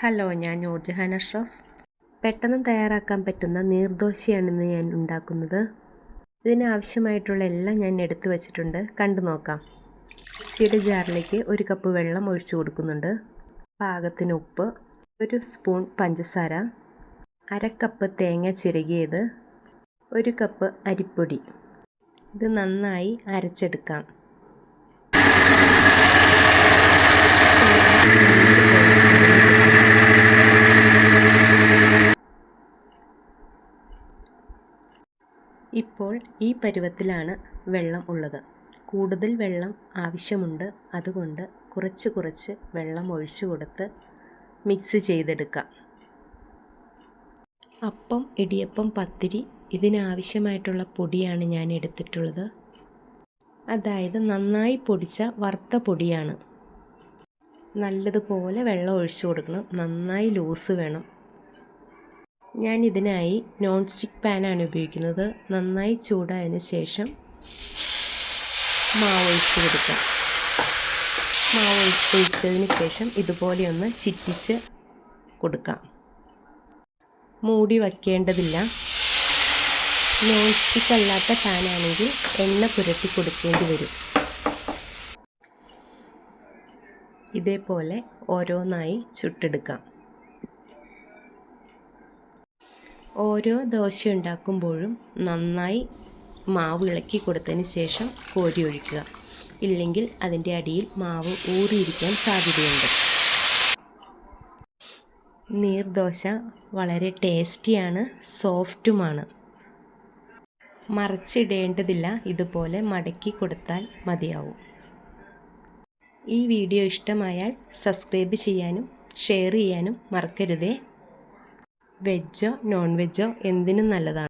Hello ഞാൻ നൂർജഹാൻ അഷ്റഫ്. പെട്ടെന്ന് തയ്യാറാക്കാൻ പറ്റുന്ന നീർദോശയാണ് ഇന്ന് ഞാൻ ഉണ്ടാക്കുന്നത്. ഇതിനാവശ്യമായിട്ടുള്ള എല്ലാം ഞാൻ എടുത്തു വച്ചിട്ടുണ്ട്. കണ്ടു നോക്കാം. മിക്സിയുടെ ജാറിലേക്ക് ഒരു കപ്പ് വെള്ളം ഒഴിച്ചു കൊടുക്കുന്നുണ്ട്. പാകത്തിന് ഉപ്പ് ഒരു സ്പൂൺ പഞ്ചസാര അരക്കപ്പ് കപ്പ് തേങ്ങ ചിരകിയത് ഒരു കപ്പ് അരിപ്പൊടി. ഇത് നന്നായി അരച്ചെടുക്കാം. ഇപ്പോൾ ഈ പരുവത്തിലാണ് വെള്ളം ഉള്ളത്. കൂടുതൽ വെള്ളം ആവശ്യമുണ്ട്. അതുകൊണ്ട് കുറച്ച് കുറച്ച് വെള്ളം ഒഴിച്ചു കൊടുത്ത് മിക്സ് ചെയ്തെടുക്കാം. അപ്പം ഇടിയപ്പം പത്തിരി ഇതിനാവശ്യമായിട്ടുള്ള പൊടിയാണ് ഞാൻ എടുത്തിട്ടുള്ളത്. അതായത് നന്നായി പൊടിച്ച വറുത്ത പൊടിയാണ്. നല്ലതുപോലെ വെള്ളം ഒഴിച്ചു കൊടുക്കണം. നന്നായി ലൂസ് വേണം. ഞാൻ ഇതിനായി നോൺ സ്റ്റിക്ക് പാനാണ് ഉപയോഗിക്കുന്നത്. നന്നായി ചൂടായതിന് ശേഷം മാവ് ഒഴിച്ച് കൊടുക്കാം. മാവ് ഒഴിച്ചതിന് ശേഷം ഇതുപോലെ ഒന്ന് ചിറ്റിച്ച് കൊടുക്കാം. മൂടി വയ്ക്കേണ്ടതില്ല. നോൺ സ്റ്റിക്ക് അല്ലാത്ത പാനാണെങ്കിൽ എണ്ണ പുരട്ടി കൊടുക്കേണ്ടി വരും. ഇതേപോലെ ഓരോന്നായി ചുട്ടെടുക്കാം. ഓരോ ദോശ ഉണ്ടാക്കുമ്പോഴും നന്നായി മാവ് ഇളക്കി കൊടുത്തതിന് ശേഷം കോരി ഒഴിക്കുക. ഇല്ലെങ്കിൽ അതിന്റെ അടിയിൽ മാവ് ഊറിയിരിക്കാൻ സാധ്യതയുണ്ട്. നീർദോശ വളരെ ടേസ്റ്റിയാണ് സോഫ്റ്റുമാണ്. മറച്ചിടേണ്ടതില്ല ഇതുപോലെ മടക്കി കൊടുത്താൽ മതിയാവും. ഈ വീഡിയോ ഇഷ്ടമായാൽ സബ്സ്ക്രൈബ് ചെയ്യാനും ഷെയർ ചെയ്യാനും മറക്കരുതേ. വെജോ നോൺ വെജ്ജോ എന്തിനും നല്ലതാണ്.